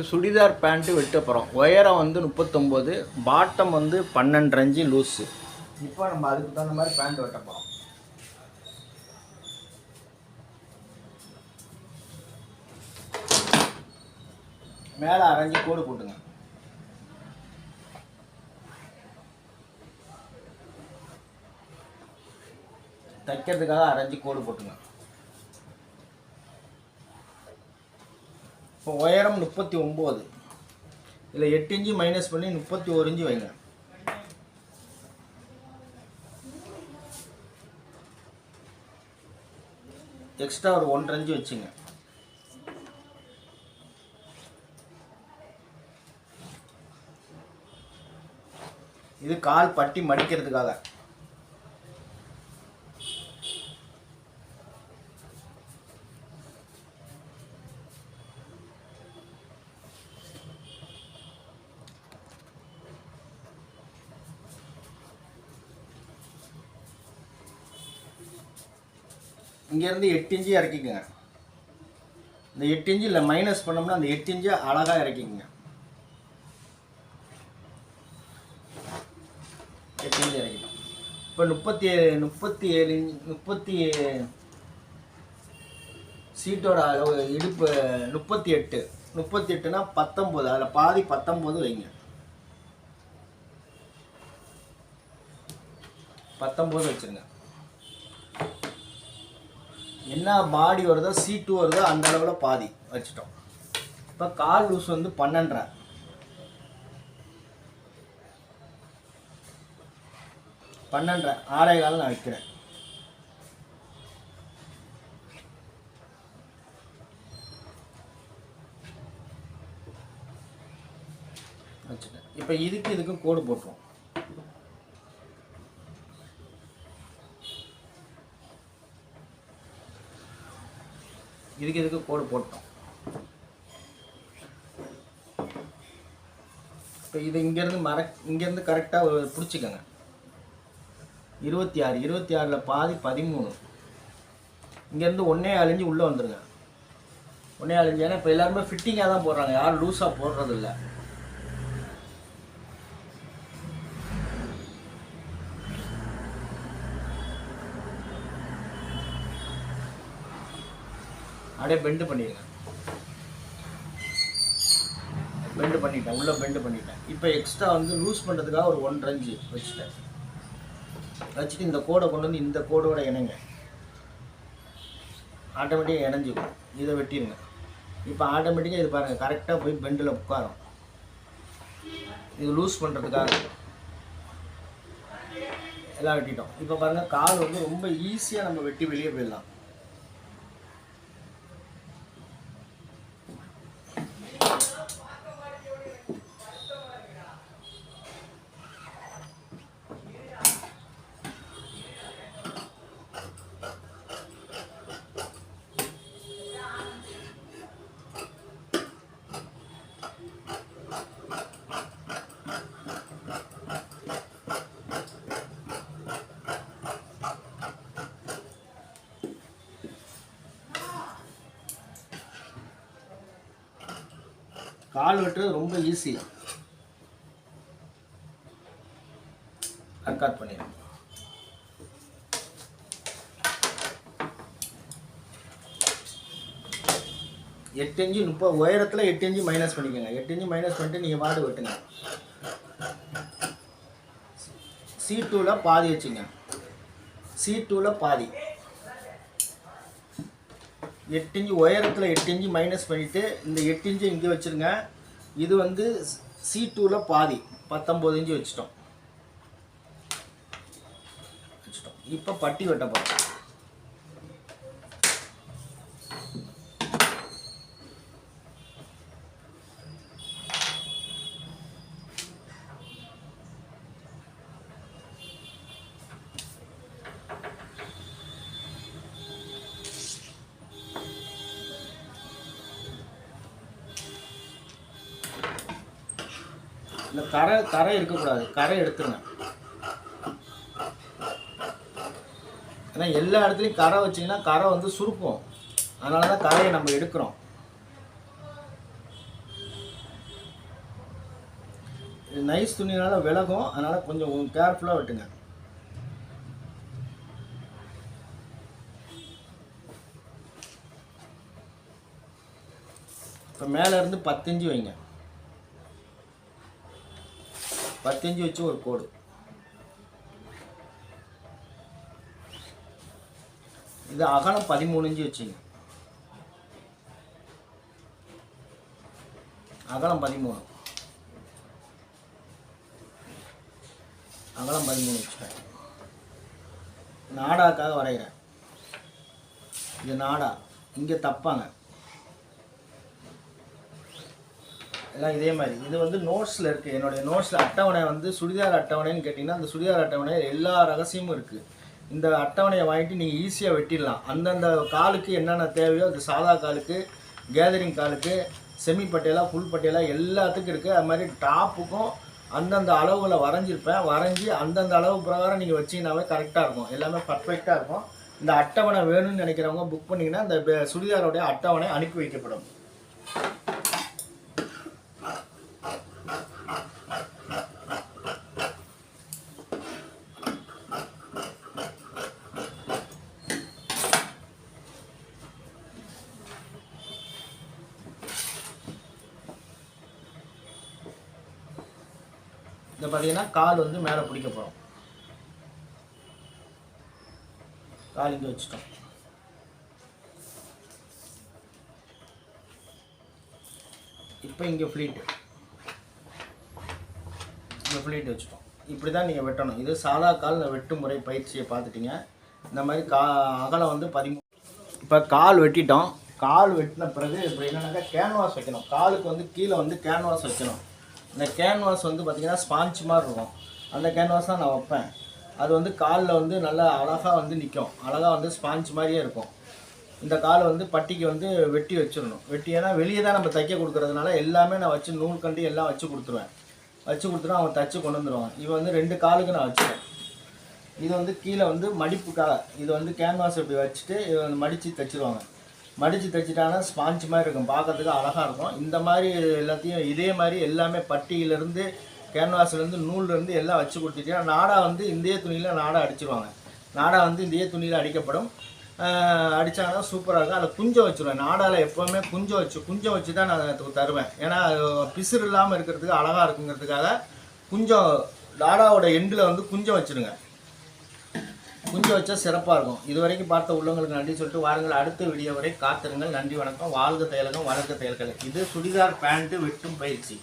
இப்போ சுடிதார் பேண்ட்டு வெட்ட போகிறோம் உயரம் வந்து முப்பத்தொம்போது பாட்டம் வந்து பன்னெண்டு அஞ்சு லூஸு இப்போ நம்ம அதுக்கு தகுந்த மாதிரி பேண்ட் வெட்ட போகிறோம் மேலே அரைஞ்சி கோடு போட்டுங்க. தைக்கிறதுக்காக அரைஞ்சி கோடு போட்டுங்க. இப்போ உயரம் முப்பத்தி ஒம்பது. இதில் எட்டு இன்ச்சு மைனஸ் பண்ணி முப்பத்தி ஒரு இன்ச்சு வைங்க. எக்ஸ்ட்ரா ஒரு ஒன்றரை இன்ச்சு வச்சுங்க. இது கால் பட்டி மடிக்கிறதுக்காக. இங்கேருந்து எட்டு இன்ச்சு இறக்கிக்கங்க. இந்த எட்டு இன்ச்சு இல்லை மைனஸ் பண்ணோம்னா அந்த எட்டு இன்ச்சு அழகாக இறக்கிக்கங்க. எட்டு இன்ச்சு இறக்கிட்டோம் இப்போ முப்பத்தி ஏழு முப்பத்தி ஏழு இன்ச் முப்பத்தி சீட்டோட அளவு இடுப்பு முப்பத்தி எட்டு. முப்பத்தி எட்டுனா பத்தொம்போது அதில் பாதி பத்தொம்போது வைங்க. பத்தொம்போது வச்சுருங்க. என்ன பாடி வருதோ சீட்டு வருதோ அந்த அளவில் பாதி வச்சுட்டோம். இப்போ கால் லூஸ் வந்து பன்னெண்டரை. பன்னெண்டரை. ஆறே கால் நான் வைக்கிறேன். வச்சுட்டேன். இப்போ இதுக்கு இதுக்கும் கோடு போட்டுருவோம். இதுக்கு இதுக்கு கோடு போட்டோம். இப்போ இது இங்கேருந்து மர இங்கேருந்து கரெக்டாக பிடிச்சிக்கோங்க. இருபத்தி ஆறு இருபத்தி ஆறில் பாதி பதிமூணு. இங்கேருந்து ஒன்றே அழிஞ்சு உள்ளே வந்துடுங்க ஒன்றே அழிஞ்சு ஏன்னா இப்போ எல்லாருமே ஃபிட்டிங்காக தான் போடுறாங்க. யாரும் லூஸாக போடுறதில்ல. அப்படியே பெண்டு பண்ணிடுங்க. பெண்டு பண்ணிட்டேன். உள்ளே பெண்டு பண்ணிட்டேன். இப்போ எக்ஸ்ட்ரா வந்து லூஸ் பண்ணுறதுக்காக ஒரு ஒன்றரை இன்ச்சு வச்சுட்டேன். வச்சுட்டு இந்த கோடை கொண்டு வந்து இந்த கோடோட இணைங்க. ஆட்டோமேட்டிக்காக இணைஞ்சிக்கும் இதை வெட்டிடுங்க. இப்போ ஆட்டோமேட்டிக்காக இது பாருங்கள் கரெக்டாக போய் பெண்டில் உட்காரும். இது லூஸ் பண்ணுறதுக்காக எல்லாம் வெட்டிட்டோம். இப்போ பாருங்கள் கால் வந்து ரொம்ப ஈஸியாக நம்ம வெட்டி வெளியே போயிடலாம். கால் வெட்டுறது ரொம்ப ஈஸி கட் பண்ணிடுங்க எட்டு இன்ச்சு முப்பது உயரத்தில் எட்டு இன்ச்சு மைனஸ் பண்ணிக்கோங்க. எட்டு இன்ச்சு மைனஸ் பண்ணிட்டு நீங்கள் வாடு வெட்டுங்க. சி டூவில் பாதி வச்சுங்க. சி டூவில் பாதி. எட்டு இஞ்சி உயரத்தில் எட்டு இஞ்சி மைனஸ் பண்ணிவிட்டு இந்த எட்டு இஞ்சி இங்கே வச்சுருங்க. இது வந்து சி டூவில் பாதி பத்தொம்போது இஞ்சி வச்சுட்டோம். வச்சுட்டோம். இப்போ பட்டி வெட்ட போகிறோம் இந்த கரை கரை இருக்கக்கூடாது. கரை எடுத்துருங்க. ஏன்னா எல்லா இடத்துலையும் கரை வச்சிங்கன்னா கரை வந்து சுருக்கும். அதனால தான் கரையை நம்ம எடுக்கிறோம். நைஸ் துணினால விலகும். அதனால் கொஞ்சம் கேர்ஃபுல்லாக வெட்டுங்க. இப்போ மேலேருந்து பத்தஞ்சு வைங்க. பத்து வச்சு ஒரு கோடு. இது அகலம் பதிமூணு இன்ச்சு வச்சுங்க. அகலம் பதிமூணு. அகலம் பதிமூணு வச்சுக்கேன் நாடாக்காக வரைகிறேன். இது நாடா. இங்கே தப்பாங்க. எல்லாம் இதே மாதிரி. இது வந்து நோட்ஸில் இருக்குது என்னுடைய நோட்ஸில் அட்டவணை வந்து சுடிதார் அட்டவணைன்னு கேட்டிங்கன்னா அந்த சுடிதார் அட்டவணை எல்லா ரகசியமும் இருக்குது இந்த அட்டவணையை வாங்கிட்டு நீங்கள் ஈஸியாக வெட்டிடலாம். அந்தந்த காலுக்கு என்னென்ன தேவையோ அது சாதா காலுக்கு கேதரிங் காலுக்கு செமி பட்டியலா ஃபுல் பட்டியலா எல்லாத்துக்கும் இருக்குது அது மாதிரி டாப்புக்கும் அந்தந்த அளவில் வரைஞ்சிருப்பேன். வரைஞ்சி அந்தந்த அளவு பிரகாரம் நீங்கள் வச்சீங்கன்னாவே கரெக்டாக இருக்கும். எல்லாமே பர்ஃபெக்டாக இருக்கும். இந்த அட்டவணை வேணும்னு நினைக்கிறவங்க புக் பண்ணிங்கன்னா இந்த சுடிதாரோடைய அட்டவணை அனுப்பி வைக்கப்படும். பார்த்தீங்கன்னா கால் வந்து மேலே பிடிக்க போகிறோம் கால் இங்கே வச்சுட்டோம். இப்போ இங்கே ஃப்ளீட்டு இங்கே ஃப்ளீட் வச்சுட்டோம். இப்படி தான் நீங்கள் வெட்டணும். இது சாதா கால் வெட்டும் முறை பயிற்சியை பார்த்துட்டீங்க. இந்த மாதிரி கா அகலம் வந்து பதிமூணு இப்போ கால் வெட்டிட்டோம். கால் வெட்டின பிறகு இப்போ என்னென்னாக்கா கேன்வாஸ் வைக்கணும். காலுக்கு வந்து கீழே வந்து கேன்வாஸ் வைக்கணும். இந்த கேன்வாஸ் வந்து பார்த்திங்கன்னா ஸ்பாஞ்ச் மாதிரி இருக்கும். அந்த கேன்வாஸ் தான் நான் வைப்பேன். அது வந்து காலில் வந்து நல்லா அழகாக வந்து நிற்கும் அழகாக வந்து ஸ்பாஞ்ச் மாதிரியே இருக்கும். இந்த காலை வந்து பட்டிக்கு வந்து வெட்டி வச்சிடணும். வெட்டி ஏன்னா வெளியே தான் நம்ம தைக்க கொடுக்குறதுனால எல்லாமே நான் வச்சு நூல் கண்டி எல்லாம் வச்சு கொடுத்துருவேன். வச்சு கொடுத்துருவேன் அவன் தச்சு கொண்டு வந்துடுவான் இவன் வந்து ரெண்டு காலுக்கு நான் வச்சுருவேன். இது வந்து கீழே வந்து மடிப்புக்காக இது வந்து கேன்வாஸ் இப்படி வச்சுட்டு இதை வந்து மடித்து தைச்சிருவாங்க. மடித்து தைச்சிட்டாங்கன்னா ஸ்பாஞ்ச் மாதிரி இருக்கும். பார்க்கறதுக்கு அழகாக இருக்கும். இந்த மாதிரி எல்லாத்தையும் இதே மாதிரி எல்லாமே பட்டியிலேருந்து கேன்வாஸ்லேருந்து நூல்லேருந்து எல்லாம் வச்சு கொடுத்துட்டீங்கன்னா நாடா வந்து இந்திய துணியில் நாடா அடிச்சிருவாங்க. நாடா வந்து இந்திய துணியில் அடிக்கப்படும். அடித்தாங்கன்னா சூப்பராக இருக்கும். அதில் குஞ்சம் வச்சுருவேன். நாடாவில் எப்போவுமே குஞ்சம் வச்சு குஞ்சம் வச்சு தான் நான் அதுக்கு தருவேன். ஏன்னா பிசுறு இல்லாமல் இருக்கிறதுக்கு அழகாக இருக்குங்கிறதுக்காக குஞ்சம் நாடாவோட எண்டில் வந்து குஞ்சம் வச்சுருங்க. குஞ்சு வச்சா சிறப்பாக இருக்கும். இது வரைக்கும் பார்த்த உள்ளவங்களுக்கு நன்றி சொல்லிட்டு வாருங்கள். அடுத்த வீடியோ வரை காத்திருங்கள். நன்றி வணக்கம். வாழ்க தையலகம் வளர்க்க தையல்கள். இது சுடிதார் பேண்ட்டு வெட்டும் பயிற்சி.